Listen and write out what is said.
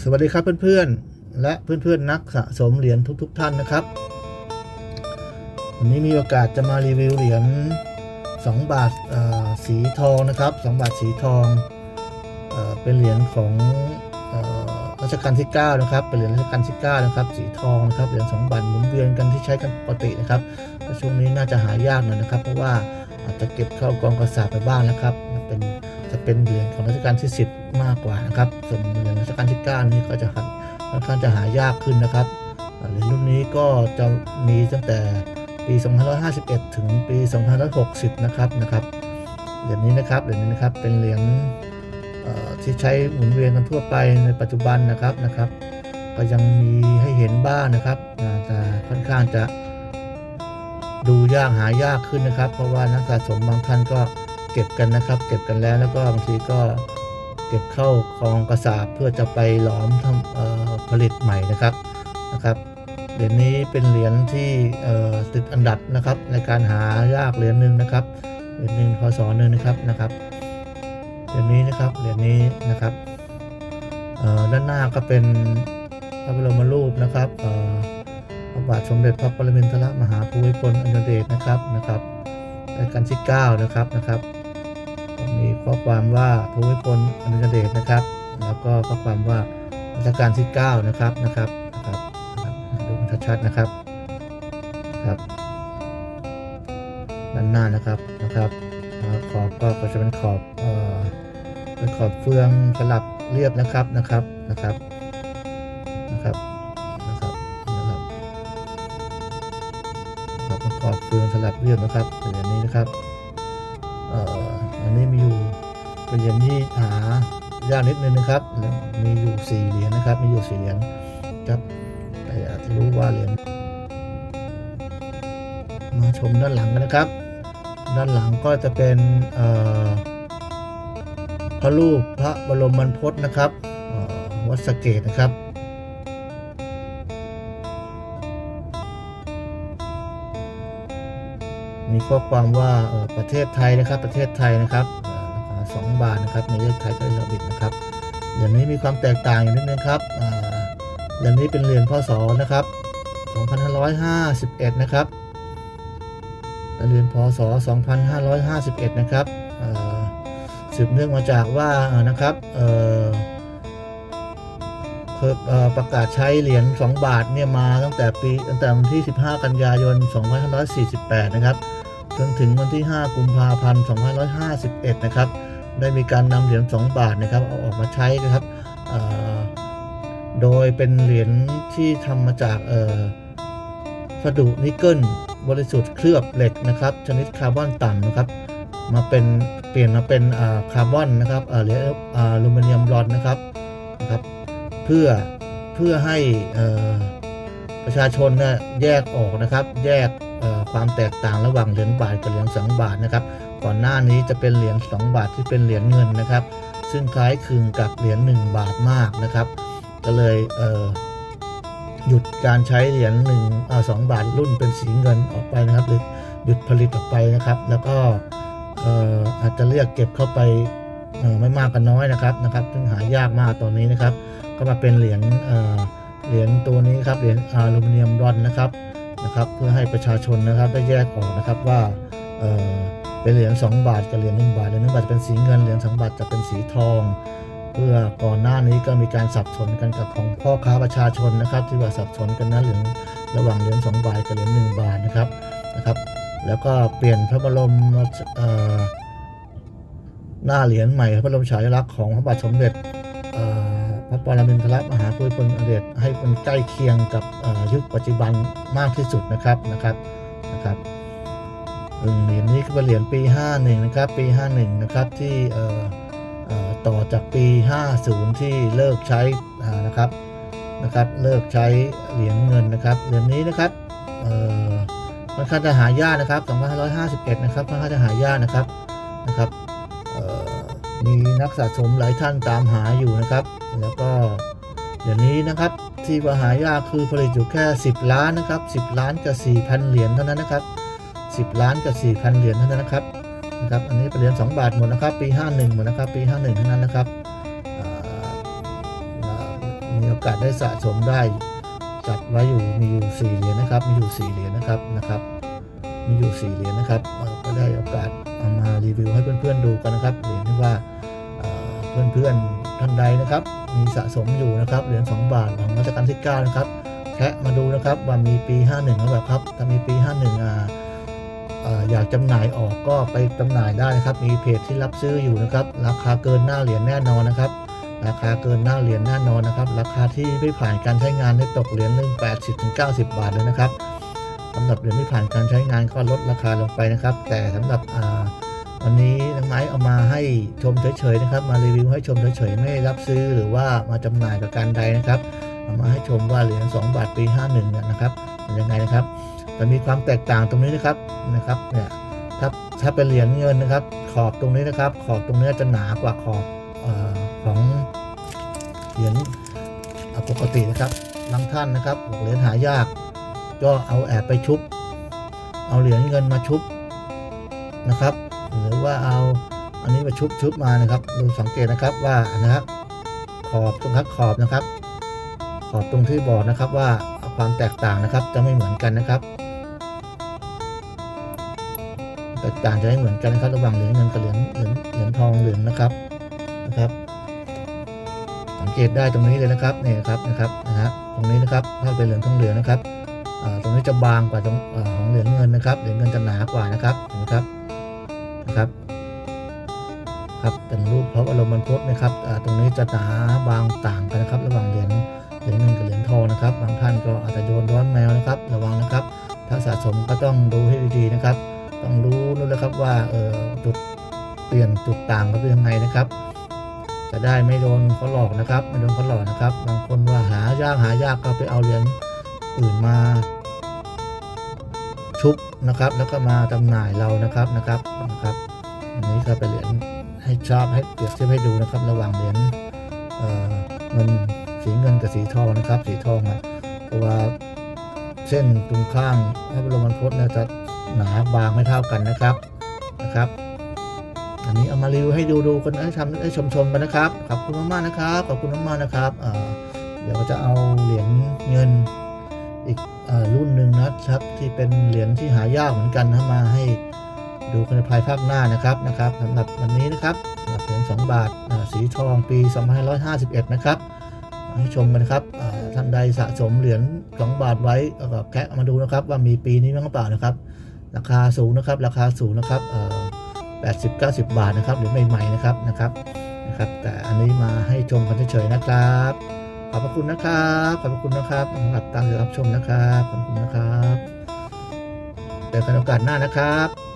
สวัสดีครับเพื่อนๆ และเพื่อนๆ นักสะสมเหรียญทุกๆทท่านนะครับ วันนี้มีโอกาสจะมารีวิวเหรียญ2 บาทสีทองนะครับ 2 บาทสีทองเอเป็นเหรียญของรัชกาลที่ 9 นะครับ เป็นเหรียญรัชกาลที่ 9 นะครับ สีทองนะครับ เหรียญ2บาทหมุนเวียนกันที่ใช้กันปกตินะครับช่วงนี้น่าจะหายากหน่อยนะครับ เพราะว่าอาจจะเก็บเข้ากองกระสาบไปบ้างนะครับ เป็นจะเป็นเหรียญของรัชกาลที่ 10 มากกว่านะครับส่วนเหรียญรัชกาลที่ 9 นี่ก็จะค่อนข้างจะหายากขึ้นนะครับเหรียญรุ่นนี้ก็จะมีตั้งแต่ปี 2551 ถึงปี 2560 นะครับนะครับเหรียญนี้นะครับเหรียญนี้นะครับเป็นเหรียญที่ใช้หมุนเวียนกันทั่วไปในปัจจุบันนะครับนะครับ ก็ยังมีให้เห็นบ้างนะครับแต่ค่อนข้างจะดูยากหายากขึ้นนะครับ เพราะว่านักสะสมบางท่านก็เก็บกันนะครับ เก็บกันแล้วแล้วก็บางทีก็ ก็บเข้าคลองกระสาบเพื่อจะไปหลอมทำผลิตใหม่นะครับนะครับเหรียญนี้เป็นเหรียญที่ติดอันดับนะครับ ในการหายากเหรียญหนึ่งนะครับเหรียญหนึ่งพศหนึ่งนะครับนะครับเหรียญนี้นะครับเหรียญนี้นะครับด้านหน้าก็เป็นพระบรมรูปนะครับพระบาทสมเด็จพระปรมินทรมหาภูมิพลอดุลยเดชนะครับนะครับรัชกาลที่9นะครับนะครับ ข้อความว่าภูมิพลอดุลยเดชนะครับ แล้วก็ข้อความว่ารัชกาลที่ 9 นะครับนะครับนะครับนะครับดูกันชัดๆนะครับครับด้านหน้านะครับนะครับขอบก็ก็จะเป็นขอบเอ่อเป็นขอบเฟืองสลับเรียบนะครับนะครับนะครับนะครับนะครับนะครับนะครับเป็นขอบเฟืองสลับเรียบนะครับอย่างนี้นะครับ เป็นเหรียญที่หายากนิดนึงนะครับ มีอยู่สี่เหรียญนะครับ มีอยู่สี่เหรียญครับแต่อยากจะรู้ว่าเหรียญมาชมด้านหลังกันนะครับ ด้านหลังก็จะเป็นพระรูปพระบรมบรรพตนะครับวัดสเกตนะครับมีข้อความว่าประเทศไทยนะครับประเทศไทยนะครับ บาทนะครับในเลขไทยก็เราบิดนะครับเหรียญนี้มีความแตกต่างอยู่นิดนึงครับเหรียญนี้เป็นเหรียญพศนะครับ2551 นะครับเป็นเหรียญพศ 2551 นะครับอ่าสืบเนื่องมาจากว่านะครับประกาศใช้เหรียญ 2 บาทเนี่ยมาตั้งแต่ปีตั้งแต่วันที่ 15 กันยายน 2548 นะครับ จนถึงวันที่ 5 กุมภาพันธ์ 2551 นะครับ ได้มีการนำเหรียญ2บาทนะครับเอาออกมาใช้นะครับโดยเป็นเหรียญที่ทำมาจากสดุนิกเกิลบริสุทธิ์เคลือบเหล็กนะครับ ชนิดคาร์บอนต่ำนะครับ มาเป็นเปลี่ยนมาเป็นคาร์บอนนะครับเหรียญอลูมิเนียมบลอนนะครับนะครับ เพื่อเพื่อให้ประชาชนเนี่ยแยกออกนะครับ แยก ความแตกต่างระหว่างเหรียญบาทกับเหรียญสองบาทนะครับ ก่อนหน้านี้จะเป็นเหรียญ2บาทที่เป็นเหรียญเงินนะครับ ซึ่งคล้ายคลึงกับเหรียญ1บาทมากนะครับ ก็เลยเหยุดการใช้เหรียญหนึ่งสองบาทรุ่นเป็นสีเงินออกไปนะครับ หรือหยุดผลิตออกไปนะครับ แล้วก็เอ่อาจจะเรียกเก็บเข้าไปไม่มากก็น้อยนะครับนะครับซึ่งหายากมากตอนนี้นะครับ ก็มาเป็นเหรียญเอ่อเหรียญตัวนี้ครับเหรียญอลูมิเนียมรอนนะครับ นะครับเพื่อให้ประชาชนนะครับได้แยกออกนะครับว่าเออเป็นเหรียญ2 บาทกับเหรียญ1บาทเหรียญ1บาทจะเป็นสีเงินเหรียญ2บาทจะเป็นสีทอง เพื่อก่อนหน้านี้ก็มีการสับสนกันกับของพ่อค้าประชาชนนะครับ ที่ว่าสับสนกันนะเหรียญระหว่างเหรียญ2บาทกับเหรียญ1บาทนะครับนะครับ แล้วก็เปลี่ยนพระบรมเออหน้าเหรียญใหม่พระบรมฉายาลักษณ์ของพระบาทสมเด็จ ระปรมินทรมหาภูมิพลอดุลยเดชให้มันใกล้เคียงกับยุคปัจจุบันมากที่สุดนะครับนะครับนะครับเหรียญนี้ก็เป็นเหรียญปี 51 นะครับ ปี 51 นะครับที่ต่อเอ่อต่อจากปี 50 ที่เลิกใช้นะครับนะครับเลิกใช้เหรียญเงินนะครับเหรียญนี้นะครับเอ่อค่อนข้างจะหายากนะครับ 2551 นะครับค่อนข้างจะหายากนะครับนะครับ มีนักสะสมหลายท่านตามหาอยู่นะครับ แล้วก็เดี๋ยวนี้นะครับที่ว่าหายากคือผลิตอยู่แค่ 10 ล้านนะครับ 10 ล้านกับ4,000 เหรียญเท่านั้นนะครับ 10 ล้านกับ4,000 เหรียญเท่านั้นนะครับนะครับ อันนี้เป็นเหรียญ2บาทหมดนะครับ ปี 51 หมดนะครับ ปี 51เท่านั้นนะครับมีโอกาสได้สะสมได้จัดไว้อยู่มีอยู่สี่เหรียญนะครับ มีอยู่สี่เหรียญนะครับนะครับ มีอยู่สี่เหรียญนะครับก็ได้โอกาสเอามารีวิวให้เพื่อนๆดูกันนะครับเหรียญที่ว่า เพื่อนๆท่านใดนะครับ มีสะสมอยู่นะครับเหรียญ2บาทของรัชกาลที่9นะครับแคะมาดูนะครับว่ามีปี 51หรือเปล่าครับถ้ามีปี 51อ่าอ่ออยากจำหน่ายออกก็ไปจำหน่ายได้นะครับ มีเพจที่รับซื้ออยู่นะครับ ราคาเกินหน้าเหรียญแน่นอนนะครับ ราคาเกินหน้าเหรียญแน่นอนนะครับ ราคาที่ไม่ผ่านการใช้งานได้ตกเหรียญหนึ่ง80-90บาทเลยนะครับสำหรับเหรียญที่ผ่านการใช้งานก็ลดราคาลงไปนะครับ แต่สำหรับอ่า วันนี้น้องไม้เอามาให้ชมเฉยๆนะครับ มารีวิวให้ชมเฉยๆไม่รับซื้อหรือว่ามาจำหน่ายประการใดนะครับเอามาให้ชมว่าเหรียญ2บาทปี51เนี่ยนะครับเป็นยังไงนะครับแต่มีความแตกต่างตรงนี้นะครับนะครับเนี่ยถ้าถ้าเป็นเหรียญเงินนะครับ ขอบตรงนี้นะครับ ขอบตรงนี้จะหนากว่าขอบออของเหรียญปกตินะครับบางท่านนะครับเหรียญหายาก ก็เอาแอบไปชุบ เอาเหรียญเงินมาชุบนะครับ หรือว่าเอาอันนี้มาชุบชุบมานะครับ ดูสังเกตนะครับว่านะครับขอบตรงครับขอบนะครับ ขอบตรงที่บอกนะครับว่าความแตกต่างนะครับจะไม่เหมือนกันนะครับ แตกต่างจะไม่เหมือนกันนะครับระหว่างเหรียญเงินกับเหรียญเหรียญเหรียญทองเหลืองนะครับนะครับ สังเกตได้ตรงนี้เลยนะครับนี่ครับนะครับนะฮะตรงนี้นะครับถ้าเป็นเหรียญทองเหลืองนะครับอ่าตรงนี้จะบางกว่าตรงของเหรียญเงินนะครับเหรียญเงินจะหนากว่านะครับเห็นไหมครับ ครับ ครับเป็นรูปพระบรมบรรพตนะครับตรงนี้จะหนาบางต่างกันนะครับ ระหว่างเหรียญเหรียญเงินกับเหรียญทองนะครับ บางท่านก็อาจจะโยนร้อนแมวนะครับ ระวังนะครับ ถ้าสะสมก็ต้องดูให้ดีๆนะครับ ต้องรู้นู่นเลยครับว่าเออจุดเปลี่ยนจุดต่างก็เป็นยังไงนะครับจะได้ไม่โดนเขาหลอกนะครับ ไม่โดนเขาหลอกนะครับ บางคนว่าหายากหายากก็ไปเอาเหรียญอื่นมา ชุบนะครับ แล้วก็มาจำหน่ายเรานะครับนะครับนะครับอันนี้ก็เป็นเหรียญให้ชอบให้เปรียบเทียบให้ดูนะครับ ระหว่างเหรียญเอ่อเงินสีเงินกับสีทองนะครับ สีทองอะเพราะว่าเส้นตรงข้างพระบรมบรรพตเนี่ยจะหนาบางไม่เท่ากันนะครับนะครับ อันนี้เอามารีวิวให้ดูดูกันให้ทำให้ชมชมๆกันนะครับขอบคุณมากๆนะครับขอบคุณมากๆนะครับเอ่อเดี๋ยวจะเอาเหรียญเงิน อีกอรุ่นหนึ่งนะครับ ที่เป็นเหรียญที่หายากเหมือนกันนะมาให้ดูกันในภายภาคหน้านะครับนะครับสำหรับวันนี้นะครับสำหรับเหรียญ2บาทสีทองปี 2551 นะครับให้ชมกันนะครับท่านใดสะสมเหรียญ2บาทไว้ก็แคะมาดูนะครับ ว่ามีปีนี้บ้งหรือเปล่านะครับ ราคาสูงนะครับ ราคาสูงนะครับเอ่อ80 90 บาทนะครับหรือใหม่ๆนะครับนะครับนะครับ แต่อันนี้มาให้ชมกันเฉยๆนะครับ ขอบพระคุณนะครับ ขอบพระคุณนะครับสำหรับการรับชมนะครับ ขอบคุณนะครับ เจอกันโอกาสหน้านะครับ